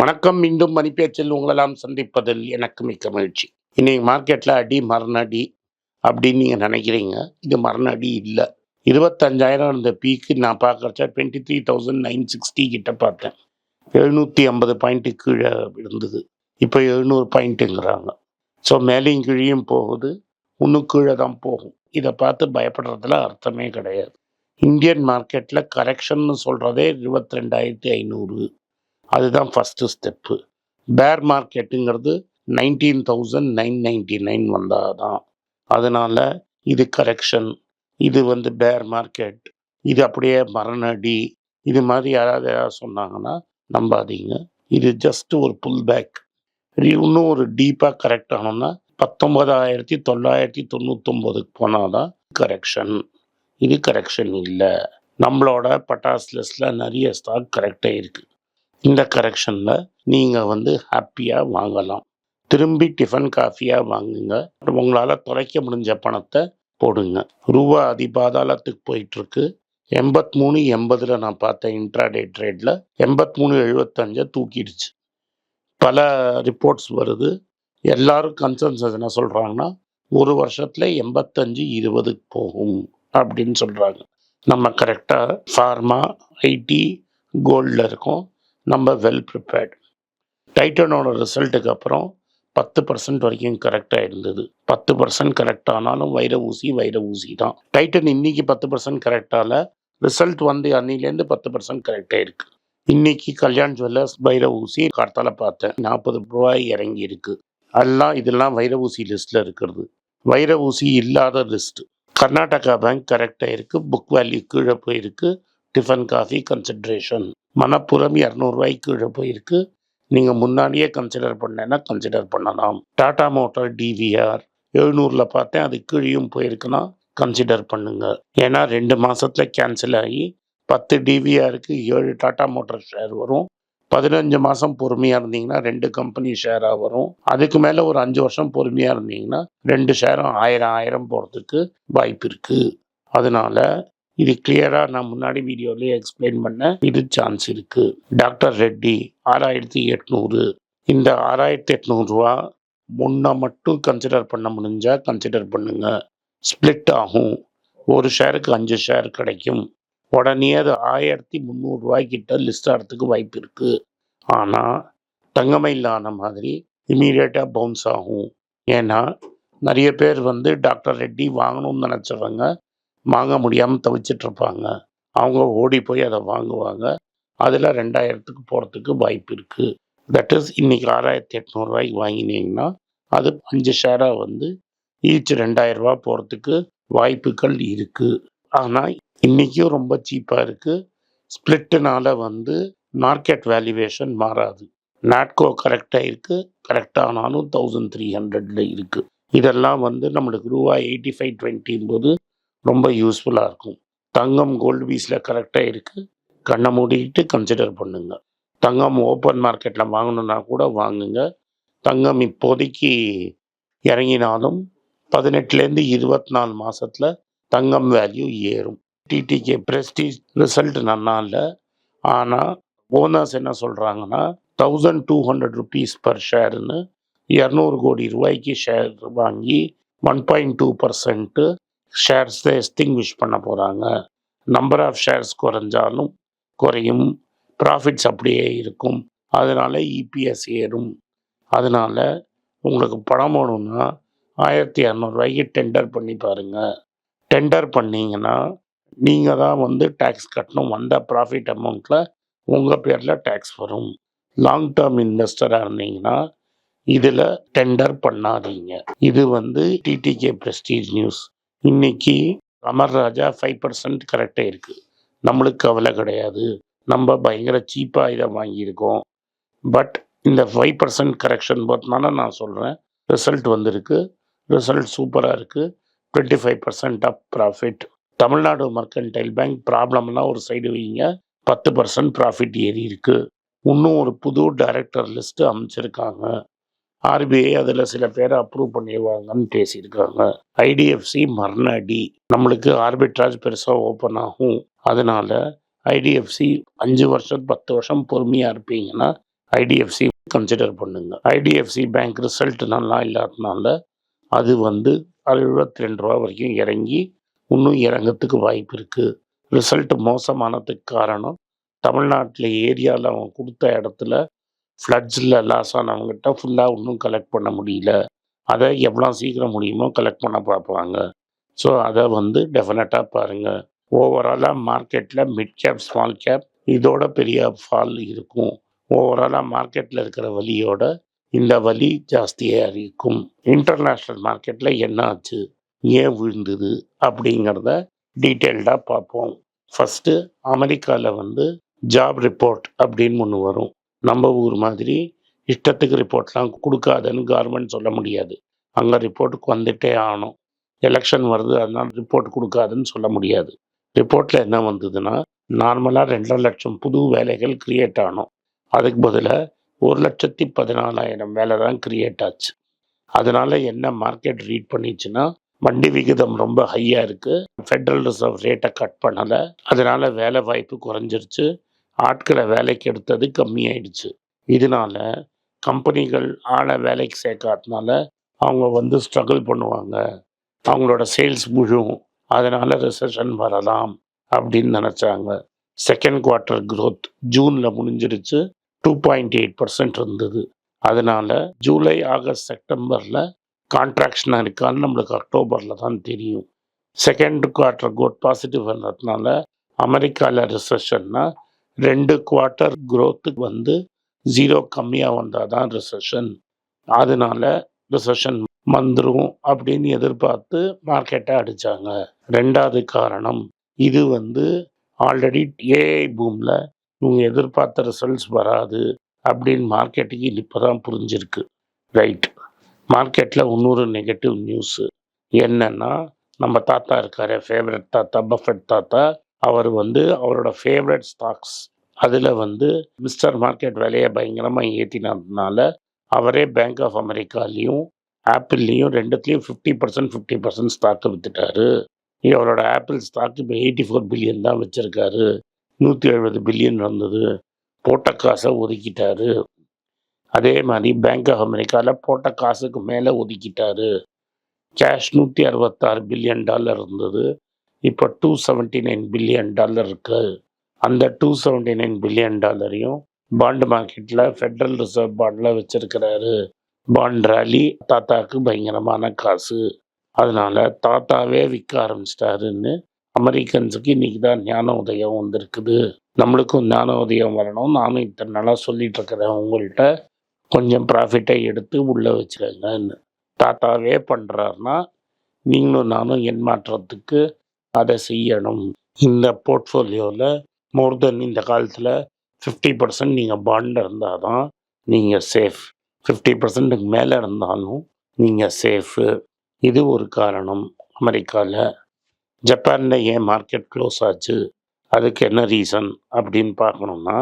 வணக்கம். மீண்டும் மணிப்பேச்சில் உங்களெல்லாம் சந்திப்பதில் எனக்கு மிக்க மகிழ்ச்சி. இன்னைக்கு மார்க்கெட்டில் அடி மரணடி அப்படின்னு நீங்கள் நினைக்கிறீங்க. இது மரணடி இல்லை. இருபத்தஞ்சாயிரம் இருந்த பீக்கு நான் பார்க்குறச்ச twenty three thousand nine sixty கிட்ட பார்த்தேன். எழுநூற்றி ஐம்பது பாயிண்ட்டு கீழே இருந்தது. இப்போ எழுநூறு பாயிண்ட்டுங்கிறாங்க ஸோ மேலேயும் கீழேயும் போகுது. இன்னும் கீழே தான் போகும். இதை பார்த்து பயப்படுறதுல அர்த்தமே கிடையாது. இந்தியன் மார்க்கெட்டில் கரெக்ஷன்னு சொல்கிறதே இருபத்தி ரெண்டாயிரத்தி ஐநூறு. அதுதான் first step bear மார்க்கெட்டுங்கிறது nineteen thousand nine ninety nine வந்தால் தான் அதனால் இது கரெக்ஷன் இது வந்து பேர் மார்க்கெட் இது அப்படியே மரணடி. இது மாதிரி யாராவது யாராவது சொன்னாங்கன்னா நம்பாதீங்க. இது ஜஸ்ட் ஒரு புல் பேக் இன்னும் ஒரு டீப்பாக கரெக்ட் ஆனோம்னா பத்தொன்பதாயிரத்தி தொள்ளாயிரத்தி தொண்ணூத்தொம்போதுக்கு போனால் தான் கரெக்ஷன் இது கரெக்ஷன் இல்லை. நம்மளோட பட்டாஸ் லிஸ்டில் நிறைய ஸ்டாக் கரெக்டாக இருக்குது இந்த கரெக்ஷனில் நீங்கள் வந்து ஹாப்பியாக வாங்கலாம். திரும்பி டிஃபன் காஃபியாக வாங்குங்க. உங்களால் தொலைக்க முடிஞ்ச பணத்தை போடுங்க. ரூபா அதிபாதாளத்துக்கு போயிட்டுருக்கு. எண்பத்தி மூணு எண்பதில் நான் பார்த்தேன் இன்ட்ராடே ட்ரேடில் எண்பத்தி மூணு எழுபத்தஞ்சை தூக்கிடுச்சு. பல ரிப்போர்ட்ஸ் வருது. எல்லாரும் கன்சர்ன்ஸ் என்ன சொல்கிறாங்கன்னா ஒரு வருஷத்தில் எண்பத்தஞ்சு இருபதுக்கு போகும் அப்படின்னு சொல்கிறாங்க நம்ம கரெக்டாக ஃபார்மா ஐடி கோல்டில் இருக்கோம். நம்ம வெல் ப்ரிப்பேர்ட் டைட்டனோட ரிசல்ட்டுக்கு அப்புறம் பத்து பர்சன்ட் வரைக்கும் கரெக்டாக இருந்தது. பத்து பர்சன்ட் கரெக்ட் ஆனாலும் வைர ஊசி வைர ஊசி தான். டைட்டன் இன்னைக்கு பத்து பர்சன்ட் கரெக்டால ரிசல்ட் வந்து அன்னிலேருந்து பத்து பர்சன்ட் கரெக்டாக இருக்கு. இன்னைக்கு கல்யாண் ஜுவல்லர்ஸ் வைர ஊசி கார்த்தால பார்த்தேன். நாற்பது ரூபாய் இறங்கி இருக்கு. எல்லாம் இதெல்லாம் வைர ஊசி லிஸ்ட்ல இருக்கிறது. வைர ஊசி இல்லாத லிஸ்ட் கர்நாடகா பேங்க் கரெக்டாக இருக்கு. புக் வேல்யூ கீழே போயிருக்கு. டிஃபன் காஃபி கன்சிட்ரேஷன் மனப்புறம் இரநூறுவாய்க்கு கீழே போயிருக்கு. நீங்கள் முன்னாடியே கன்சிடர் பண்ணேன்னா கன்சிடர் பண்ணலாம். டாடா மோட்டார் டிவிஆர் எழுநூறில் பார்த்தேன் அது கீழேயும் போயிருக்குன்னா கன்சிடர் பண்ணுங்க. ஏன்னா ரெண்டு மாதத்தில் கேன்சல் ஆகி பத்து டிவிஆருக்கு ஏழு டாடா மோட்டார் ஷேர் வரும். பதினஞ்சு மாதம் பொறுமையாக இருந்தீங்கன்னா ரெண்டு கம்பெனி ஷேராக வரும். அதுக்கு மேலே ஒரு அஞ்சு வருஷம் பொறுமையாக இருந்தீங்கன்னா ரெண்டு ஷேரும் ஆயிரம் ஆயிரம் போகிறதுக்கு வாய்ப்பு இருக்குது அதனால இது கிளியராக நான் முன்னாடி வீடியோலேயே எக்ஸ்பிளைன் பண்ண இது சான்ஸ் இருக்கு. டாக்டர் ரெட்டி ஆறாயிரத்தி எட்நூறு. இந்த ஆறாயிரத்தி எட்நூறுரூவா முன்ன மட்டும் கன்சிடர் பண்ண முடிஞ்சா கன்சிடர் பண்ணுங்க. ஸ்ப்ளிட் ஆகும். ஒரு ஷேருக்கு அஞ்சு ஷேர் கிடைக்கும். உடனே அது ஆயிரத்தி முந்நூறுரூவாய்க்கிட்ட லிஸ்ட் ஆகிறதுக்கு வாய்ப்பு இருக்கு. ஆனால் தங்கமயில் ஆன மாதிரி இமீடியட்டாக பவுன்ஸ் ஆகும். ஏன்னா நிறைய பேர் வந்து டாக்டர் ரெட்டி வாங்கணும்னு நினச்சவங்க வாங்க முடியாமல் தவிச்சிட்டு இருப்பாங்க அவங்க ஓடி போய் அதை வாங்குவாங்க. அதில் ரெண்டாயிரத்துக்கு போகிறதுக்கு வாய்ப்பு இருக்குது தட் இஸ் இன்றைக்கி ஆறாயிரத்தி எட்நூறுரூவாய்க்கு வாங்கினீங்கன்னா அது அஞ்சு ஷேராக வந்து ஈச் ரெண்டாயிரரூபா போகிறதுக்கு வாய்ப்புகள் இருக்குது ஆனால் இன்றைக்கும் ரொம்ப சீப்பாக இருக்குது ஸ்பிளிட்டுனால் வந்து மார்க்கெட் வேல்யூவேஷன் மாறாது. நாட்கோ கரெக்டாக இருக்குது கரெக்டானாலும் தௌசண்ட் த்ரீ ஹண்ட்ரடில் இருக்குது இதெல்லாம் வந்து நம்மளுக்கு ரூபா எயிட்டி ஃபைவ் டுவெண்ட்டின் போது ரொம்ப யூஸ்ஃபுல்லாக இருக்கும். தங்கம் கோல்டு பீஸில் கரெக்டாக இருக்குது கண்ணை மூடிக்கிட்டு கன்சிடர் பண்ணுங்க. தங்கம் ஓப்பன் மார்க்கெட்டில் வாங்கணுன்னா கூட வாங்குங்க. தங்கம் இப்போதைக்கு இறங்கினாலும் பதினெட்டுலேருந்து இருபத்தி நாலு மாதத்தில் தங்கம் வேல்யூ ஏறும். டிடிகே பிரஸ்டீஜ் ரிசல்ட் நல்லா இல்லை. ஆனால் ஓனர்ஸ் என்ன சொல்கிறாங்கன்னா thousand two hundred rupees per ஷேர்னு இரநூறு கோடி ரூபாய்க்கு ஷேர் வாங்கி ஒன் பாயிண்ட் டூ பர்சன்ட்டு ஷேர்ஸை எஸ்டிங்விஷ் பண்ண போகிறாங்க நம்பர் ஆஃப் ஷேர்ஸ் குறைஞ்சாலும் குறையும். ப்ராஃபிட்ஸ் அப்படியே இருக்கும். அதனால இபிஎஸ் ஏறும். அதனால உங்களுக்கு பணம் வேணும்னா ஆயிரத்தி இரநூறுவாய்க்கு டெண்டர் பண்ணி பாருங்க. டெண்டர் பண்ணிங்கன்னா நீங்கள் தான் வந்து டேக்ஸ் கட்டணும். வந்த ப்ராஃபிட் அமௌண்ட்டில் உங்கள் பேரில் டேக்ஸ் வரும். லாங் டேர்ம் இன்வெஸ்டராக இருந்தீங்கன்னா இதில் டெண்டர் பண்ணாதீங்க. இது வந்து டிடிகே பிரஸ்டீஜ் நியூஸ் இன்னைக்கு அமர் ராஜா ஃபைவ் பர்சன்ட் கரெக்டாக இருக்குது நம்மளுக்கு கவலை கிடையாது. நம்ம பயங்கர சீப்பாக இதை வாங்கியிருக்கோம். பட் இந்த ஃபைவ் பர்சன்ட் கரெக்ஷன் போகிறதுனால நான் சொல்கிறேன் ரிசல்ட் வந்திருக்கு. ரிசல்ட் சூப்பராக இருக்குது twenty five percent of profit Tamil Nadu mercantile bank ப்ராப்ளம்லாம் ஒரு சைடு வைங்க. பத்து பர்சன்ட் ப்ராஃபிட் ஏறி இருக்குது இன்னும் ஒரு புது டைரக்டர் லிஸ்ட்டு அமைச்சிருக்காங்க. ஆர்பிஐ அதில் சில பேரை அப்ரூவ் பண்ணிடுவாங்கன்னு பேசியிருக்காங்க. ஐடிஎஃப்சி மர்னடி நம்மளுக்கு ஆர்பிட்ராஜ் பெருசாக ஓப்பன் ஆகும். அதனால ஐடிஎஃப்சி அஞ்சு வருஷம் பத்து வருஷம் பொறுமையாக இருப்பீங்கன்னா ஐடிஎஃப்சி கன்சிடர் பண்ணுங்க. ஐடிஎஃப்சி பேங்க் ரிசல்ட் நல்லா இல்லாதனால அது வந்து எழுபத்தி ரெண்டு ரூபா வரைக்கும் இறங்கி இன்னும் இறங்கிறதுக்கு வாய்ப்பு இருக்குது ரிசல்ட் மோசமானதுக்கு காரணம் தமிழ்நாட்டில் ஏரியாவில் அவன் கொடுத்த இடத்துல ஃப்ளட்ஸில் லாஸ் ஆனவங்ககிட்ட ஃபுல்லாக ஒன்றும் கலெக்ட் பண்ண முடியல. அதை எவ்வளோ சீக்கிரம் முடியுமோ கலெக்ட் பண்ண பார்ப்பாங்க. ஸோ அதை வந்து டெஃபினட்டாக பாருங்கள் ஓவராலாக மார்க்கெட்டில் மிட் கேப் ஸ்மால் கேப் இதோட பெரிய ஃபால் இருக்கும். ஓவராலாக மார்க்கெட்டில் இருக்கிற வலியோட இந்த வலி ஜாஸ்தியாக இருக்கும். இன்டர்நேஷ்னல் மார்க்கெட்டில் என்ன ஆச்சு? ஏன் விழுந்தது? அப்படிங்கிறத டீட்டெயில்டாக பார்ப்போம். ஃபஸ்ட்டு அமெரிக்காவில் வந்து ஜாப் ரிப்போர்ட் அப்படின்னு ஒன்று வரும். நம்ம ஊர் மாதிரி இஷ்டத்துக்கு ரிப்போர்ட்லாம் கொடுக்காதுன்னு கவர்மெண்ட் சொல்ல முடியாது. அங்கே ரிப்போர்ட்டுக்கு வந்துட்டே ஆகணும். எலெக்ஷன் வருது அதனால் ரிப்போர்ட் கொடுக்காதுன்னு சொல்ல முடியாது. ரிப்போர்ட்டில் என்ன வந்ததுன்னா நார்மலாக ரெண்டரை லட்சம் புது வேலைகள் கிரியேட் ஆனோம். அதுக்கு பதிலாக ஒரு லட்சத்தி பதினாலாயிரம் வேலை தான் கிரியேட் ஆச்சு. அதனால் என்ன மார்க்கெட் ரீட் பண்ணிச்சுன்னா வண்டி விகிதம் ரொம்ப ஹையாக இருக்குது ஃபெட்ரல் ரிசர்வ் ரேட்டை கட் பண்ணலை. அதனால் வேலை வாய்ப்பு குறைஞ்சிருச்சு. ஆட்களை வேலைக்கு எடுத்தது கம்மியாயிடுச்சு. இதனால கம்பெனிகள் ஆளை வேலைக்கு சேர்க்காதனால அவங்க வந்து ஸ்ட்ரகிள் பண்ணுவாங்க. அவங்களோட சேல்ஸ் முழும். அதனால ரிசெஷன் வரலாம் அப்படின்னு நினச்சாங்க. செகண்ட் குவார்ட்டர் க்ரோத் ஜூனில் முடிஞ்சிருச்சு. டூ பாயிண்ட் எயிட் பர்சன்ட் இருந்தது. அதனால ஜூலை ஆகஸ்ட் செப்டம்பரில் கான்ட்ராக்ஷனாக இருக்கான்னு நம்மளுக்கு அக்டோபரில் தான் தெரியும். செகண்ட் குவார்ட்டர் குரோத் பாசிட்டிவ் வந்ததுனால அமெரிக்காவில் ரிசெஷன்னா ரெண்டு குவார்ட்டர் குரோத்துக்கு வந்து ஜீரோ கம்மியாக வந்தால் தான் ரிசெஷன் அதனால ரிசெஷன் வந்துடும் அப்படின்னு எதிர்பார்த்து மார்க்கெட்டை அடித்தாங்க ரெண்டாவது காரணம் இது வந்து ஆல்ரெடி ஏஐ பூமில் இவங்க எதிர்பார்த்த ரிசல்ட்ஸ் வராது அப்படின்னு மார்க்கெட்டுக்கு இப்போ தான் புரிஞ்சிருக்கு. ரைட் மார்க்கெட்டில் இன்னொரு நெகட்டிவ் நியூஸு என்னென்னா நம்ம தாத்தா இருக்காரு ஃபேவரட் தாத்தா பஃபட் தாத்தா அவர் வந்து அவரோட ஃபேவரட் ஸ்டாக்ஸ் அதில் வந்து மிஸ்டர் மார்க்கெட் விலையை பயங்கரமாக ஏற்றினதுனால அவரே பேங்க் ஆஃப் அமெரிக்காலையும் ஆப்பிள்லேயும் ரெண்டுத்துலேயும் fifty percent fifty percent stock விற்றுட்டாரு இவரோட ஆப்பிள் ஸ்டாக் இப்போ எயிட்டி ஃபோர் பில்லியன் தான் வச்சுருக்காரு. நூற்றி எழுபது பில்லியன் வந்தது போட்ட காசை ஒதுக்கிட்டாரு. அதே மாதிரி பேங்க் ஆஃப் அமெரிக்காவில் போட்ட காசுக்கு மேலே ஒதுக்கிட்டாரு. கேஷ் நூற்றி அறுபத்தாறு பில்லியன் டாலர் இருந்தது. இப்போ two seventy nine billion dollar இருக்கு. அந்த டூ செவன்ட்டி நைன் பில்லியன் டாலரையும் பாண்டு மார்க்கெட்டில் ஃபெட்ரல் ரிசர்வ் பாண்டில் வச்சிருக்கிறாரு. பாண்ட் ரேலி தாத்தாவுக்கு பயங்கரமான காசு. அதனால தாத்தாவே விற்க ஆரம்பிச்சிட்டாருன்னு அமெரிக்கன்ஸுக்கு இன்னைக்கு தான் ஞான உதயம் வந்திருக்குது. நம்மளுக்கும் ஞான உதயம் வரணும். நானும் இத்தனை நாளாக சொல்லிட்டு இருக்கிறேன் உங்கள்கிட்ட கொஞ்சம் ப்ராஃபிட்டை எடுத்து உள்ளே வச்சுருங்கன்னு தாத்தாவே பண்ணுறாருன்னா நீங்களும் நானும் என் மாற்றத்துக்கு அதை செய்யணும் இந்த போர்ட்ஃபோலியோவில் மோர் தென் இந்த காலத்தில் ஃபிஃப்டி பர்சன்ட் நீங்கள் பாண்ட் இருந்தால் தான் நீங்கள் சேஃப் ஃபிஃப்டி பர்சன்ட்டுக்கு மேலே இருந்தாலும் நீங்கள் சேஃபு இது ஒரு காரணம். அமெரிக்காவில் ஜப்பானில் ஏன் மார்க்கெட் க்ளோஸ் ஆச்சு? அதுக்கு என்ன ரீசன் அப்படின்னு பார்க்கணுன்னா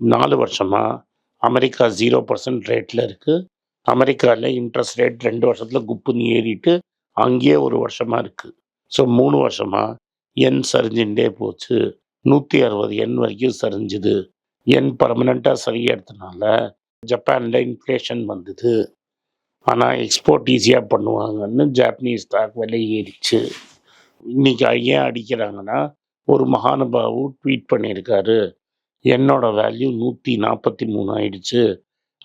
நாலு வருஷமாக அமெரிக்கா ஜீரோ பர்சன்ட் ரேட்டில் இருக்குது அமெரிக்காவில் இன்ட்ரெஸ்ட் ரேட் ரெண்டு வருஷத்தில் குப்புன்னு ஏறிட்டு அங்கேயே ஒரு வருஷமாக இருக்குது ஸோ மூணு வருஷமாக எண் சரிஞ்சுட்டே போச்சு. நூற்றி அறுபது எண் வரைக்கும் சரிஞ்சுது. எண் பர்மனெண்ட்டாக சரியாகிறதுனால ஜப்பானில் இன்ஃப்ளேஷன் வந்தது. ஆனால் எக்ஸ்போர்ட் ஈஸியாக பண்ணுவாங்கன்னு ஜாப்பனீஸ் ஸ்டாக் விலை ஏறிச்சு. இன்னைக்கு ஏன் அடிக்கிறாங்கன்னா ஒரு மகானுபாவு ட்வீட் பண்ணியிருக்காரு. என்னோட வேல்யூ நூற்றி நாற்பத்தி மூணு ஆயிடுச்சு.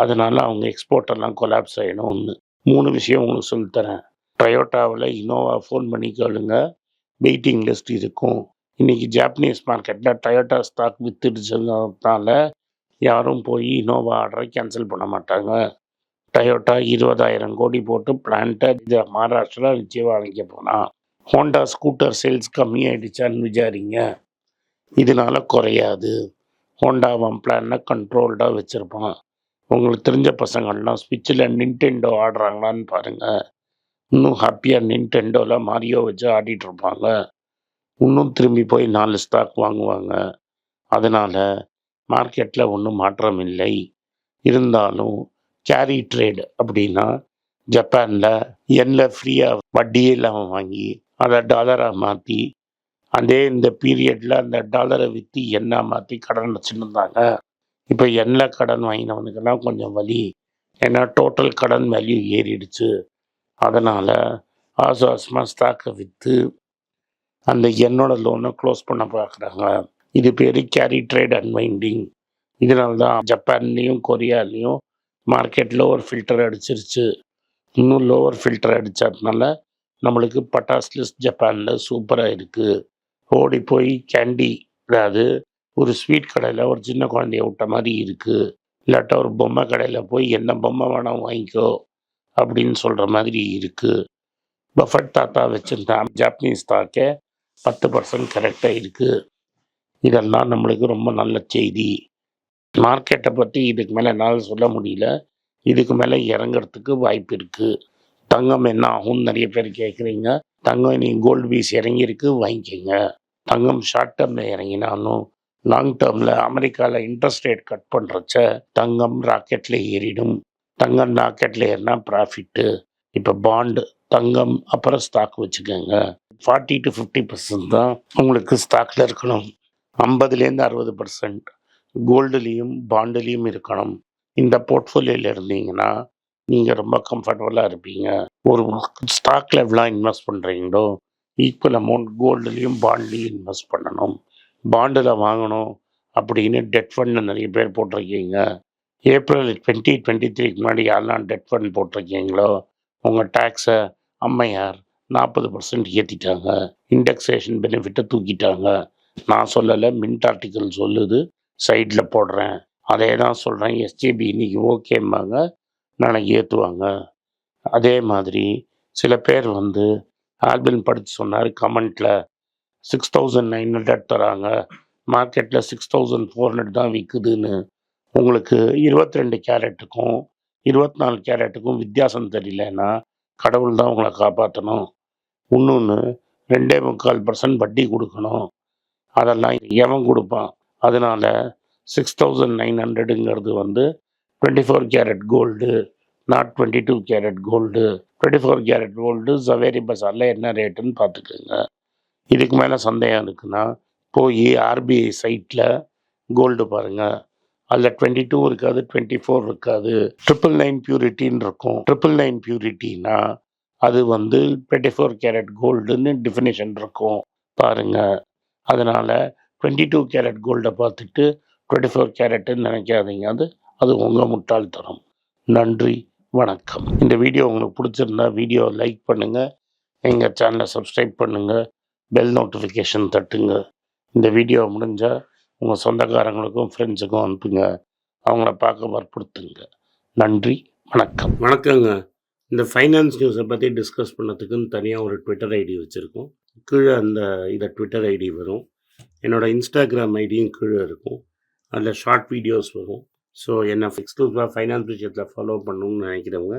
அதனால் அவங்க எக்ஸ்போர்ட்டெல்லாம் கொலாப்ஸ் ஆகிடும் ஒன்று மூணு விஷயம் உங்களுக்கு சொல்லித்தரேன். டொயோட்டாவில் இனோவா ஃபோன் பண்ணி கேளுங்க. வெயிட்டிங் லிஸ்ட் இருக்கும். இன்றைக்கி ஜாப்பனீஸ் மார்க்கெட்டில் டொயோட்டா ஸ்டாக் வித்துடுச்சதுனால யாரும் போய் இனோவா ஆர்டரை கேன்சல் பண்ண மாட்டாங்க. டொயோட்டா இருபதாயிரம் கோடி போட்டு பிளான்ட்டை இது மகாராஷ்டிரா நிச்சயம் வாங்கிக்க போனால் ஹோண்டா ஸ்கூட்டர் சேல்ஸ் கம்மியாயிடுச்சான்னு விசாரிங்க. இதனால் குறையாது. ஹோண்டா அவன் பிளானை கண்ட்ரோல்டாக வச்சுருப்பான். உங்களுக்கு தெரிஞ்ச பசங்கள்லாம் ஸ்விட்சில் நின்டெண்டோ ஆடுறாங்களான்னு பாருங்கள் இன்னும் ஹாப்பியாக நின்டெண்டோவில் மாரியோ வச்சு ஆடிட்டு இருப்பாங்க. இன்னும் திரும்பி போய் நாலு ஸ்டாக் வாங்குவாங்க. அதனால் மார்க்கெட்டில் ஒன்றும் மாற்றம் இல்லை. இருந்தாலும் கேரி ட்ரேட் அப்படின்னா ஜப்பானில் எண்ணில் ஃப்ரீயாக வட்டியே இல்லாமல் வாங்கி அதை டாலராக மாற்றி அதே இந்த பீரியடில் அந்த டாலரை விற்று எண்ணெய் மாற்றி கடன் வச்சுருந்தாங்க. இப்போ எண்ணில் கடன் வாங்கினவனுக்கெல்லாம் கொஞ்சம் வலி. ஏன்னா டோட்டல் கடன் வேல்யூ ஏறிடுச்சு. அதனால் ஆசுவாசமாக ஸ்டாக்கை விற்று அந்த என்னோட லோனை க்ளோஸ் பண்ண பார்க்குறாங்க இது பேர் கேரி ட்ரேட் அன்வைண்டிங் இதனால தான் ஜப்பான்லேயும் கொரியாலேயும் மார்க்கெட் லோவர் ஃபில்டர் அடிச்சிருச்சு. இன்னும் லோவர் ஃபில்டர் அடித்ததுனால நம்மளுக்கு பட்டாஸ் லிஸ்ட் ஜப்பானில் சூப்பராக இருக்குது ஓடி போய் கேண்டி அதாவது ஒரு ஸ்வீட் கடையில் ஒரு சின்ன குழந்தைய விட்ட மாதிரி இருக்குது இல்லாட்டா ஒரு பொம்மை கடையில் போய் என்ன பொம்மை வேணாம் வாங்கிக்கோ. அப்படின்னு சொல்கிற மாதிரி இருக்குது பஃபட் தாத்தா வச்சுருந்தான் ஜாப்பனீஸ் ஸ்டாக்கே பத்து பர்சன்ட் கரெக்டாக இருக்குது இதெல்லாம் நம்மளுக்கு ரொம்ப நல்ல செய்தி. மார்க்கெட்டை பற்றி இதுக்கு மேலே என்னால் சொல்ல முடியல. இதுக்கு மேலே இறங்குறதுக்கு வாய்ப்பு இருக்குது தங்கம் என்ன ஆகும்னு நிறைய பேர் கேட்குறீங்க தங்கம் நீங்கள் கோல்டு பீஸ் இறங்கியிருக்கு வாங்கிக்கோங்க. தங்கம் ஷார்ட் டேர்மில் இறங்கினாலும் லாங் டேர்மில் அமெரிக்காவில் இன்ட்ரெஸ்ட் ரேட் கட் பண்ணுறச்ச தங்கம் ராக்கெட்டில் ஏறிடும். தங்கம் ராக்கெட்டில் ஏறினா ப்ராஃபிட்டு இப்போ பாண்டு தங்கம் அப்புறம் ஸ்டாக் வச்சுக்கோங்க. ஃபார்ட்டி டு ஃபிஃப்டி பர்சன்ட் தான் உங்களுக்கு ஸ்டாக்கில் இருக்கணும். ஐம்பதுலேருந்து அறுபது பர்சன்ட் கோல்டுலேயும் பாண்டுலேயும் இருக்கணும். இந்த போர்ட்ஃபோலியோவில் இருந்தீங்கன்னா நீங்கள் ரொம்ப கம்ஃபர்டபுளாக இருப்பீங்க. ஒரு ஸ்டாக்கில் எவ்வளோ இன்வெஸ்ட் பண்ணுறீங்களோ ஈக்குவல் அமௌண்ட் கோல்டுலேயும் பாண்ட்லேயும் இன்வெஸ்ட் பண்ணணும். பாண்டில் வாங்கணும் அப்படின்னு டெட் ஃபண்ட் நிறைய பேர் போட்டிருக்கீங்க. ஏப்ரல் டுவெண்ட்டி டுவெண்ட்டி த்ரீக்கு முன்னாடி யாரெல்லாம் டெட் ஃபண்ட் போட்டிருக்கீங்களோ உங்கள் டேக்ஸை அம்மையார் நாற்பது பர்சன்ட் ஏற்றிட்டாங்க இண்டெக்ஸேஷன் பெனிஃபிட்டை தூக்கிட்டாங்க. நான் சொல்லலை மின்ட் ஆர்டிக்கல் சொல்லுது சைடில் போடுறேன். அதே தான் சொல்கிறேன் எஸ்ஜிபி இன்னைக்கு ஓகேம்பாங்க நான் ஏற்றுவாங்க அதே மாதிரி சில பேர் வந்து ஆல்பின் படித்து சொன்னார் கமெண்ட்டில் சிக்ஸ் தௌசண்ட் நைன் ஹண்ட்ரட் தராங்க மார்க்கெட்டில் சிக்ஸ் தௌசண்ட் ஃபோர் ஹண்ட்ரட் தான் விற்குதுன்னு உங்களுக்கு இருபத்தி ரெண்டு கேரட்டுக்கும் இருபத்தி நாலு கேரட்டுக்கும் வித்தியாசம் தெரியலன்னா கடவுள் தான் உங்களை காப்பாற்றணும் இன்னொன்று ரெண்டே முக்கால் பர்சன்ட் வட்டி கொடுக்கணும். அதெல்லாம் எவன் கொடுப்பான்? அதனால சிக்ஸ் தௌசண்ட் நைன் ஹண்ட்ரடுங்கிறது வந்து twenty four carat gold not twenty two carat gold twenty four carat gold Zaveri பஸாரில் என்ன ரேட்டுன்னு பார்த்துக்கோங்க. இதுக்கு மேலே சந்தேகம் இருக்குன்னா போய் ஆர்பிஐ சைட்டில் கோல்டு பாருங்கள் அதில் டுவெண்ட்டி டூ இருக்காது டுவெண்ட்டி ஃபோர் இருக்காது ட்ரிபிள் நைன் பியூரிட்டின்னு இருக்கும். ட்ரிபிள் நைன் பியூரிட்டினா அது வந்து டுவெண்ட்டி ஃபோர் கேரட் கோல்டுன்னு டிஃபினேஷன் இருக்கும். பாருங்கள் அதனால் டுவெண்ட்டி டூ கேரட் கோல்டை பார்த்துட்டு டுவெண்ட்டி ஃபோர் கேரட்டுன்னு நினைக்காதீங்க. அது அது உங்கள் முட்டாள்தனம் நன்றி வணக்கம். இந்த வீடியோ உங்களுக்கு பிடிச்சிருந்தா வீடியோ லைக் பண்ணுங்கள் எங்கள் சேனலை சப்ஸ்கிரைப் பண்ணுங்கள் பெல் நோட்டிஃபிகேஷன் தட்டுங்க. இந்த வீடியோ முடிஞ்சால் உங்கள் சொந்தக்காரங்களுக்கும் ஃப்ரெண்ட்ஸுக்கும் அனுப்புங்க. அவங்கள பார்க்க வற்புறுத்துங்க. நன்றி வணக்கம். வணக்கங்க. இந்த ஃபைனான்ஸ் நியூஸை பற்றி டிஸ்கஸ் பண்ணதுக்குன்னு தனியாக ஒரு ட்விட்டர் ஐடி வச்சுருக்கோம். கீழே அந்த இதை ட்விட்டர் ஐடி வரும். என்னோடய இன்ஸ்டாகிராம் ஐடியும் கீழே இருக்கும். அதில் ஷார்ட் வீடியோஸ் வரும். ஸோ என்னை எக்ஸ்க்ளூசிவாக ஃபைனான்ஸ் விஷயத்தில் ஃபாலோ பண்ணணும்னு நினைக்கிறவங்க